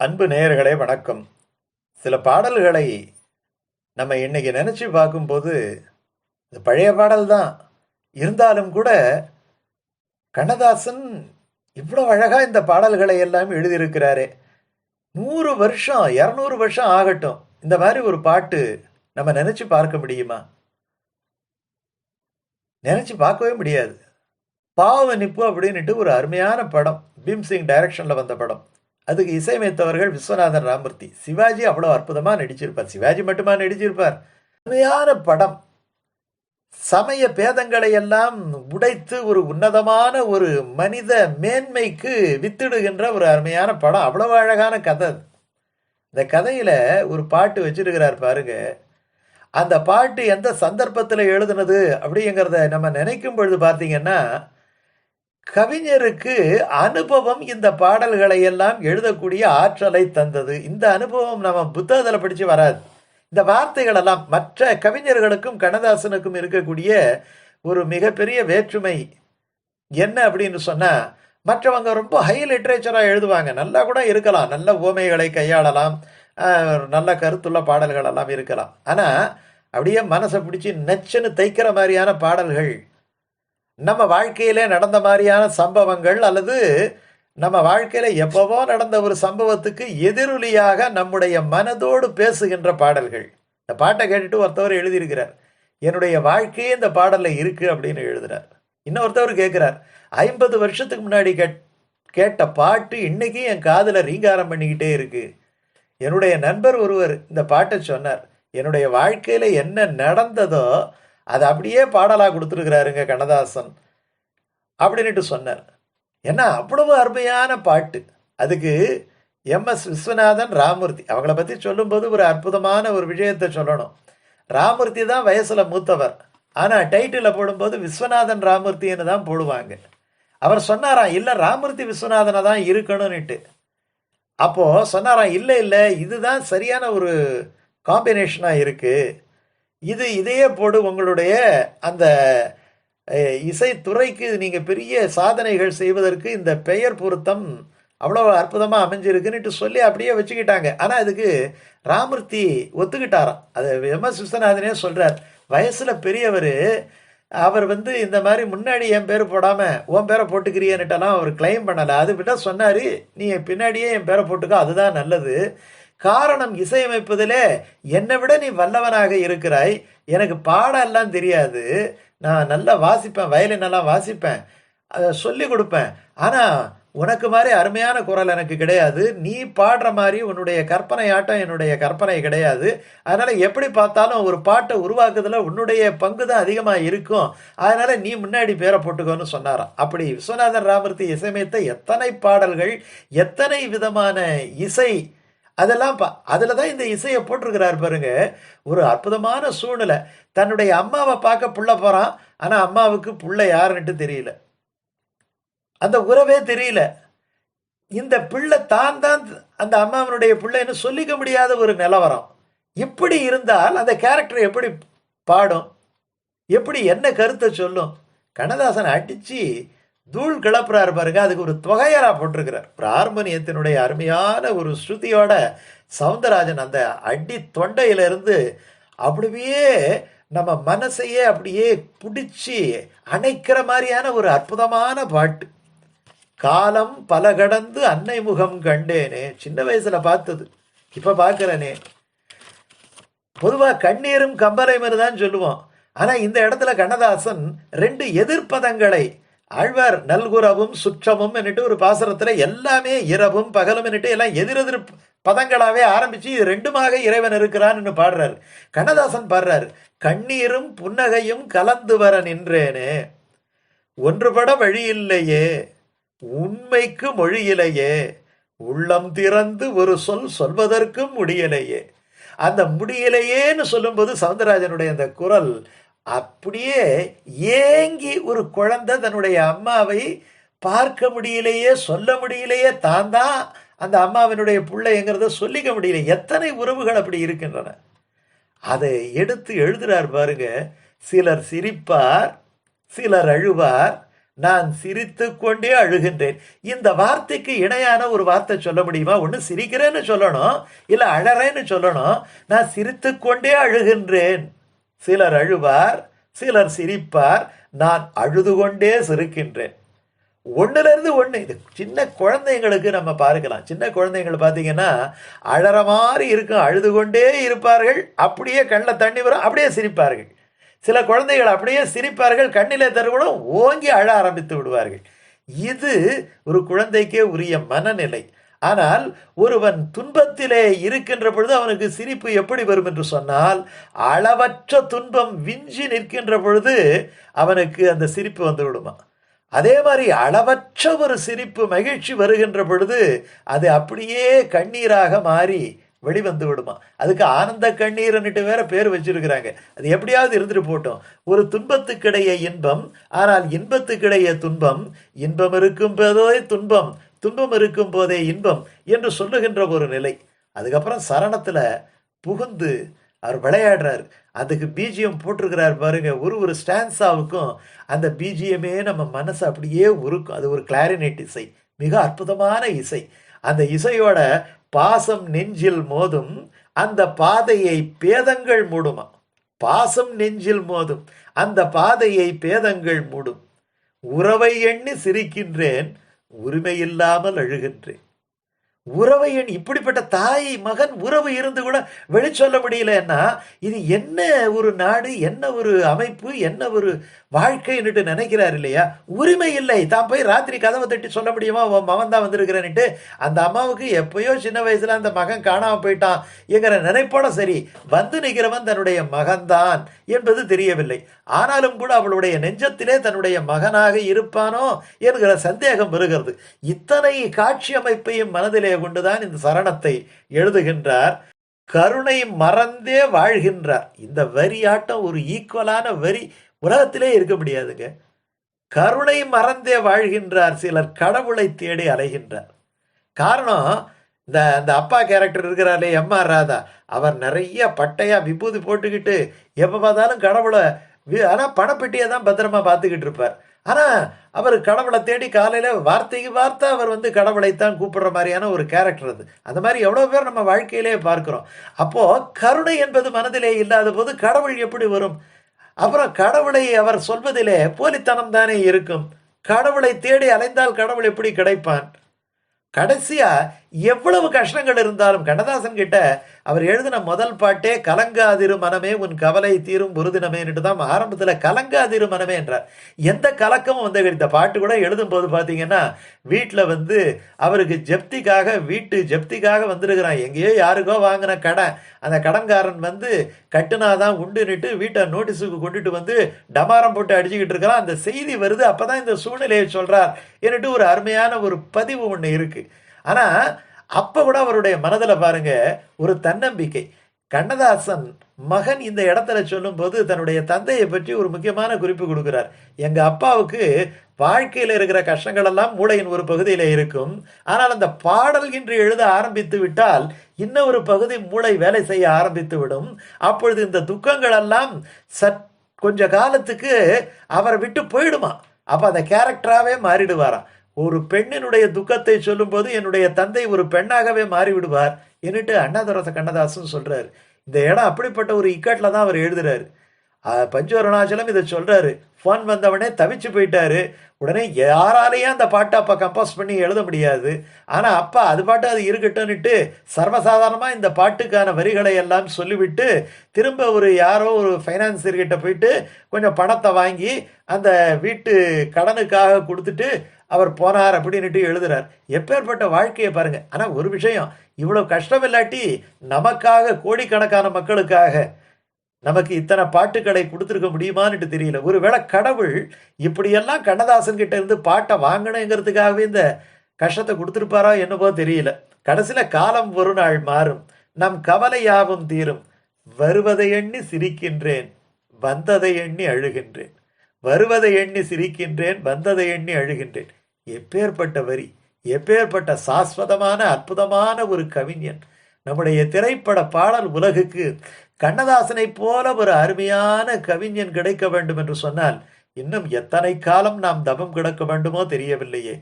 அன்பு நேயர்களே வணக்கம். சில பாடல்களை நம்ம இன்னைக்கு நினைச்சு பார்க்கும்போது இந்த பழைய பாடல் தான். இருந்தாலும் கூட கண்ணதாசன் இவ்வளோ அழகாக இந்த பாடல்களை எல்லாம் எழுதியிருக்கிறாரே. நூறு வருஷம் இரநூறு வருஷம் ஆகட்டும். இந்த மாதிரி ஒரு பாட்டு நம்ம நினச்சி பார்க்க முடியுமா? நினச்சி பார்க்கவே முடியாது. பாவ நிப்பு அப்படின்ட்டு ஒரு அருமையான படம். பீம்சிங் டைரக்ஷனில் வந்த படம். அதுக்கு இசையமைத்தவர்கள் விஸ்வநாதன் ராமூர்த்தி சிவாஜி அவ்வளோ அற்புதமாக நடிச்சிருப்பார். சிவாஜி மட்டுமா நடிச்சிருப்பார். அருமையான படம். சமய பேதங்களை எல்லாம் உடைத்து ஒரு உன்னதமான ஒரு மனித மேன்மைக்கு வித்திடுகின்ற ஒரு அருமையான படம். அவ்வளவு அழகான கதை இந்த கதையில ஒரு பாட்டு வச்சிருக்கிறார் பாருங்க. அந்த பாட்டு எந்த சந்தர்ப்பத்தில் எழுதுனது அப்படிங்கிறத நம்ம நினைக்கும் பொழுது பார்த்தீங்கன்னா கவிஞருக்கு அனுபவம் இந்த பாடல்களை எல்லாம் எழுதக்கூடிய ஆற்றலை தந்தது. இந்த அனுபவம் நம்ம புத்தகத்தில் படித்து வராது. இந்த வார்த்தைகள் எல்லாம் மற்ற கவிஞர்களுக்கும் கண்ணதாசனுக்கும் இருக்கக்கூடிய ஒரு மிகப்பெரிய வேற்றுமை என்ன அப்படின்னு சொன்னால் மற்றவங்க ரொம்ப ஹை லிட்ரேச்சராக எழுதுவாங்க. நல்லா கூட இருக்கலாம். நல்ல ஓமைகளை கையாளலாம். நல்ல கருத்துள்ள பாடல்கள் எல்லாம் இருக்கலாம். ஆனால் அப்படியே மனசை பிடிச்சி நச்சுன்னு தைக்கிற மாதிரியான பாடல்கள் நம்ம வாழ்க்கையிலே நடந்த மாதிரியான சம்பவங்கள் அல்லது நம்ம வாழ்க்கையில எப்பவோ நடந்த ஒரு சம்பவத்துக்கு எதிரொலியாக நம்முடைய மனதோடு பேசுகின்ற பாடல்கள். இந்த பாட்டை கேட்டுட்டு ஒருத்தவர் எழுதியிருக்கிறார். என்னுடைய வாழ்க்கையே இந்த பாடல்ல இருக்கு அப்படின்னு எழுதுறார். இன்னொருத்தவர் கேட்கிறார். ஐம்பது வருஷத்துக்கு முன்னாடி கேட் கேட்ட பாட்டு இன்னைக்கு என் காதில் ரீங்காரம் பண்ணிக்கிட்டே இருக்கு. என்னுடைய நண்பர் ஒருவர் இந்த பாட்டை சொன்னார். என்னுடைய வாழ்க்கையில என்ன நடந்ததோ அது அப்படியே பாடலாக கொடுத்துருக்கிறாருங்க கண்ணதாசன் அப்படின்ட்டு சொன்னார். ஏன்னா அவ்வளவு அருமையான பாட்டு. அதுக்கு எம் எஸ் விஸ்வநாதன் ராமூர்த்தி அவங்கள பற்றி சொல்லும்போது ஒரு அற்புதமான ஒரு விஷயத்தை சொல்லணும். ராமூர்த்தி தான் வயசில் மூத்தவர். ஆனால் டைட்டிலில் போடும்போது விஸ்வநாதன் ராமூர்த்தின்னு தான் போடுவாங்க. அவர் சொன்னாராம் இல்லை ராமூர்த்தி விஸ்வநாதனை தான் இருக்கணும்னுட்டு. அப்போது சொன்னாராம் இல்லை இல்லை இதுதான் சரியான ஒரு காம்பினேஷனாக இருக்குது இது இதையே போடு உங்களுடைய அந்த இசைத்துறைக்கு நீங்கள் பெரிய சாதனைகள் செய்வதற்கு இந்த பெயர் பொருத்தம் அவ்வளோ அற்புதமாக அமைஞ்சிருக்குன்னுட்டு சொல்லி அப்படியே வச்சுக்கிட்டாங்க. ஆனால் அதுக்கு ராமூர்த்தி ஒத்துக்கிட்டாராம். அது எம்எஸ் விஸ்வநாதனே சொல்கிறார் வயசில் பெரியவர் அவர் வந்து இந்த மாதிரி முன்னாடி என் பேர் போடாமல் உன் பேரை போட்டுக்கிறியன்னுட்டெல்லாம் அவர் கிளைம் பண்ணலை. அது விட சொன்னார் நீ பின்னாடியே என் பேரை போட்டுக்கோ அதுதான் நல்லது. காரணம் இசையமைப்பதிலே என்னை விட நீ வல்லவனாக இருக்கிறாய். எனக்கு பாடம் எல்லாம் தெரியாது. நான் நல்லா வாசிப்பேன் வயலின் எல்லாம் வாசிப்பேன் அதை சொல்லி கொடுப்பேன். ஆனால் உனக்கு மாதிரி அருமையான குரல் எனக்கு கிடையாது. நீ பாடுற மாதிரி உன்னுடைய கற்பனை ஆட்டம் என்னுடைய கற்பனை கிடையாது. அதனால் எப்படி பார்த்தாலும் ஒரு பாட்டை உருவாக்குதில் உன்னுடைய பங்கு தான் அதிகமாக இருக்கும். அதனால் நீ முன்னாடி பேரை போட்டுக்கோன்னு சொன்னாராம். அப்படி விஸ்வநாதன் ராமூர்த்தி இசையமைத்த எத்தனை பாடல்கள் எத்தனை விதமான இசை அதெல்லாம் பா அதில் தான் இந்த இசையை போட்டிருக்கிறார் பாருங்க. ஒரு அற்புதமான சூழ்நிலை. தன்னுடைய அம்மாவை பார்க்க புள்ள போகிறான் ஆனால் அம்மாவுக்கு புள்ள யாருன்னுட்டு தெரியல. அந்த உறவே தெரியல. இந்த பிள்ளை தான் தான் அந்த அம்மாவனுடைய பிள்ளைன்னு சொல்லிக்க முடியாத ஒரு நிலவரம். இப்படி இருந்தால் அந்த கேரக்டர் எப்படி பாடும்? எப்படி என்ன கருத்தை சொல்லும்? கண்ணதாசன் அடித்து தூள் கிளப்புறாரு பாருங்க அதுக்கு ஒரு தொகையரா போட்டிருக்கிறார். ஒரு ஹார்மோனியத்தினுடைய அருமையான ஒரு ஸ்ருதியோட சவுந்தரராஜன் அந்த அடி தொண்டையிலிருந்து அப்படியே நம்ம மனசையே அப்படியே பிடிச்சி அணைக்கிற மாதிரியான ஒரு அற்புதமான பாட்டு. காலம் பல கடந்து அன்னை முகம் கண்டேனே சின்ன வயசுல பார்த்தது. இப்ப பார்க்குறேனே. பொதுவா கண்ணீரும் கம்பரைமரு தான் சொல்லுவோம். ஆனா இந்த இடத்துல கண்ணதாசன் ரெண்டு எதிர்ப்பதங்களை ஆழ்வார் நல்குறவும் சுற்றமும் என்னட்டு ஒரு பாசரத்துல எல்லாமே இரவும் பகலும் என்னட்டு எல்லாம் எதிரெதிர் பதங்களாவே ஆரம்பிச்சு இது ரெண்டுமாக இறைவன் இருக்கிறான்னு பாடுறாரு. கண்ணதாசன் பாடுறாரு கண்ணீரும் புன்னகையும் கலந்து வர நின்றேனே ஒன்றுபட வழியில்லையே உண்மைக்கு மொழியிலையே உள்ளம் திறந்து ஒரு சொல் சொல்வதற்கும் முடியலையே. அந்த முடியலையேன்னு சொல்லும்போது சவுந்தரராஜனுடைய அந்த குரல் அப்படியே ஏங்கி ஒரு குழந்தை தன்னுடைய அம்மாவை பார்க்க முடியலையே சொல்ல முடியலையே தான் தான் அந்த அம்மாவினுடைய பிள்ளைங்கிறத சொல்லிக்க முடியல. எத்தனை உறவுகள் அப்படி இருக்கின்றன. அதை எடுத்து எழுதுறார் பாருங்க. சிலர் சிரிப்பார் சிலர் அழுவார். நான் சிரித்து கொண்டே அழுகின்றேன். இந்த வார்த்தைக்கு இணையான ஒரு வார்த்தை சொல்ல முடியுமா? ஒன்று சிரிக்கிறேன்னு சொல்லணும் இல்லை அழறேன்னு சொல்லணும். நான் சிரித்து கொண்டே அழுகின்றேன். சிலர் அழுவார் சிலர் சிரிப்பார் நான் அழுது கொண்டே சிரிக்கின்றேன். ஒன்றுலேருந்து ஒன்று இது சின்ன குழந்தைங்களுக்கு நம்ம பார்க்கலாம். சின்ன குழந்தைங்களை பார்த்தீங்கன்னா அழற மாதிரி இருக்கும் அழுது கொண்டே இருப்பார்கள் அப்படியே கண்ணில் தண்ணி வரும் அப்படியே சிரிப்பார்கள். சில குழந்தைகள் அப்படியே சிரிப்பார்கள் கண்ணிலே தருவனும் ஓங்கி அழ ஆரம்பித்து விடுவார்கள். இது ஒரு குழந்தைக்கே உரிய மனநிலை. ஆனால் ஒருவன் துன்பத்திலே இருக்கின்ற பொழுது அவனுக்கு சிரிப்பு எப்படி வரும் என்று சொன்னால் அளவற்ற துன்பம் விஞ்சி நிற்கின்ற பொழுது அவனுக்கு அந்த சிரிப்பு வந்து விடுமா? அதே மாதிரி அளவற்ற ஒரு சிரிப்பு மகிழ்ச்சி வருகின்ற பொழுது அது அப்படியே கண்ணீராக மாறி வெளிவந்து விடுமா? அதுக்கு ஆனந்த கண்ணீர்னுட்டு வேற பேர் வச்சிருக்கிறாங்க. அது எப்படியாவது இருந்துட்டு போட்டோம். ஒரு துன்பத்துக்கிடையே இன்பம் ஆனால் இன்பத்துக்கிடையே துன்பம். இன்பம் இருக்கும் போதே துன்பம். துன்பம் இருக்கும் போதே இன்பம் என்று சொல்லுகின்ற ஒரு நிலை. அதுக்கப்புறம் சரணத்தில் புகுந்து அவர் விளையாடுறாரு. அதுக்கு பிஜிஎம் போட்டிருக்கிறார் பாருங்க. ஒரு ஒரு ஸ்டான்ஸாவுக்கும் அந்த பிஜிஎமே நம்ம மனசை அப்படியே உருக்கும். அது ஒரு கிளாரினேட் இசை. மிக அற்புதமான இசை. அந்த இசையோட பாசம் நெஞ்சில் மோதும். அந்த பாதையை பேதங்கள் மூடுமா? பாசம் நெஞ்சில் மோதும். அந்த பாதையை பேதங்கள் மூடும். உறவை எண்ணி சிரிக்கின்றேன். உரிமையில்லாமல் அழுகின்றேன். உறவை எண் இப்படிப்பட்ட தாய் மகன் உறவு இருந்து கூட வெளிச்சொல்ல முடியலன்னா இது என்ன ஒரு நாடு என்ன ஒரு அமைப்பு என்ன ஒரு வாழ்க்கைன்னுட்டு நினைக்கிறார் இல்லையா? உரிமை இல்லை. தான் போய் ராத்திரி கதவை தட்டி சொல்ல முடியுமா? உன் மகன் தான் வந்திருக்கிறேன்னுட்டு அந்த அம்மாவுக்கு எப்பயோ சின்ன வயசுல அந்த மகன் காணாமல் போயிட்டான் என்கிற நினைப்போட சரி வந்து நிற்கிறவன் தன்னுடைய மகன்தான் என்பது தெரியவில்லை. ஆனாலும் கூட அவளுடைய நெஞ்சத்திலே தன்னுடைய மகனாக இருப்பானோ என்கிற சந்தேகம் வருகிறது. இத்தனை காட்சி அமைப்பையும் மனதிலே கொண்டுதான் இந்த சரணத்தை எழுதுகின்றார். கருணை மறந்தே வாழ்கின்றார். இந்த வரியாட்டம் ஒரு ஈக்குவலான வரி. உலகத்திலே இருக்க முடியாதுங்க. கருணை மறந்தே வாழ்கின்றார் சிலர். கடவுளை தேடி அலைகின்றார். காரணம் இந்த அந்த அப்பா கேரக்டர் இருக்கிறாரே எம் ஆர் ராதா. அவர் நிறைய பட்டையா விபூதி போட்டுக்கிட்டு எப்போ பார்த்தாலும் கடவுளை ஆனால் பணப்பெட்டியை தான் பத்திரமா பார்த்துக்கிட்டு இருப்பார். ஆனால் அவர் கடவுளை தேடி காலையில் வார்த்தைக்கு வார்த்தை அவர் வந்து கடவுளைத்தான் கூப்பிடுற மாதிரியான ஒரு கேரக்டர் அது. அந்த மாதிரி எவ்வளோ பேர் நம்ம வாழ்க்கையிலே பார்க்குறோம். அப்போது கருணை என்பது மனதிலே இல்லாத போது கடவுள் எப்படி வரும்? அப்புறம் கடவுளை அவர் சொல்வதிலே போலித்தனம் தானே இருக்கும். கடவுளை தேடி அலைந்தால் கடவுள் எப்படி கிடைப்பான்? கடைசியாக எவ்வளவு கஷ்டங்கள் இருந்தாலும் கண்ணதாசன் கிட்ட அவர் எழுதின முதல் பாட்டே கலங்காதிரு மனமே உன் கவலை தீரும் புருதினமேன்ட்டு தான் ஆரம்பத்தில் கலங்காதிரு மனமே என்றார். எந்த கலக்கமும் வந்து இந்த பாட்டு கூட எழுதும் போது பார்த்தீங்கன்னா வீட்டில் வந்து அவருக்கு ஜப்திக்காக வீட்டு ஜப்திக்காக வந்திருக்கிறான். எங்கேயோ யாருக்கோ வாங்கின கடன் அந்த கடன்காரன் வந்து கட்டுனாதான் உண்டுன்னுட்டு வீட்டை நோட்டீஸுக்கு கொண்டுட்டு வந்து டமாரம் போட்டு அடிச்சுக்கிட்டு இருக்கிறான். அந்த செய்தி வருது. அப்போ தான் இந்த சூழ்நிலையை சொல்கிறார் என்னட்டு ஒரு அருமையான ஒரு பதிவு ஒன்று இருக்குது ஆனால் அப்போ கூட அவருடைய மனதில் பாருங்க ஒரு தன்னம்பிக்கை. கண்ணதாசன் மகன் இந்த இடத்துல சொல்லும்போது தன்னுடைய தந்தையை பற்றி ஒரு முக்கியமான குறிப்பு கொடுக்கிறார். எங்க அப்பாவுக்கு வாழ்க்கையில் இருக்கிற கஷ்டங்கள் எல்லாம் மூளையின் ஒரு பகுதியில் இருக்கும். ஆனால் அந்த பாடல் என்று எழுத ஆரம்பித்து விட்டால் இன்னொரு பகுதி மூளை வேலை செய்ய ஆரம்பித்து விடும். அப்பொழுது இந்த துக்கங்கள் எல்லாம் சற் கொஞ்ச காலத்துக்கு அவரை விட்டு போயிடுமா. அப்ப அந்த கேரக்டராகவே மாறிடுவாராம். ஒரு பெண்ணினுடைய துக்கத்தை சொல்லும்போது என்னுடைய தந்தை ஒரு பெண்ணாகவே மாறிவிடுவார் என்னட்டு அண்ணாதுரச கண்ணதாசன் சொல்றாரு. இந்த இடம் அப்படிப்பட்ட ஒரு இக்கட்டில் தான் அவர் எழுதுறாரு. பஞ்சவருணாச்சலம் இதை சொல்றாரு. ஃபோன் வந்தவனே தவிச்சு போயிட்டாரு. உடனே யாராலேயே அந்த பாட்டை அப்போ கம்போஸ் பண்ணி எழுத முடியாது. ஆனால் அப்பா அது பாட்டு அது இருக்கட்டும்னுட்டு சர்வசாதாரணமாக இந்த பாட்டுக்கான வரிகளை எல்லாம் சொல்லிவிட்டு திரும்ப ஒரு யாரோ ஒரு ஃபைனான்சியர்கிட்ட போயிட்டு கொஞ்சம் பணத்தை வாங்கி அந்த வீட்டு கடனுக்காக கொடுத்துட்டு அவர் போனார் அப்படின்னுட்டு எழுதுறார். எப்பேற்பட்ட வாழ்க்கையை பாருங்க. ஆனால் ஒரு விஷயம் இவ்வளோ கஷ்டம் இல்லாட்டி நமக்காக கோடிக்கணக்கான மக்களுக்காக நமக்கு இத்தனை பாட்டுக்கடை கொடுத்துருக்க முடியுமான்ட்டு தெரியல. ஒருவேளை கடவுள் இப்படியெல்லாம் கண்ணதாசன் கிட்ட இருந்து பாட்டை வாங்கணுங்கிறதுக்காகவே இந்த கஷ்டத்தை கொடுத்துருப்பாரா என்னவோ தெரியல. கடைசியில் காலம் ஒரு நாள் மாறும். நம் கவலை யாவும் தீரும். வருவதை எண்ணி சிரிக்கின்றேன். வந்ததை எண்ணி அழுகின்றேன். வருவதை எண்ணி சிரிக்கின்றேன் வந்ததை எண்ணி அழுகின்றேன். எப்பேற்பட்ட வரி எப்பேற்பட்ட சாஸ்வதமான அற்புதமான ஒரு கவிஞன். நம்முடைய திரைப்பட பாடல் உலகுக்கு கண்ணதாசனை போல ஒரு அருமையான கவிஞன் கிடைக்க வேண்டும் என்று சொன்னால் இன்னும் எத்தனை காலம் நாம் தவம் கிடக்க வேண்டுமோ தெரியவில்லையே.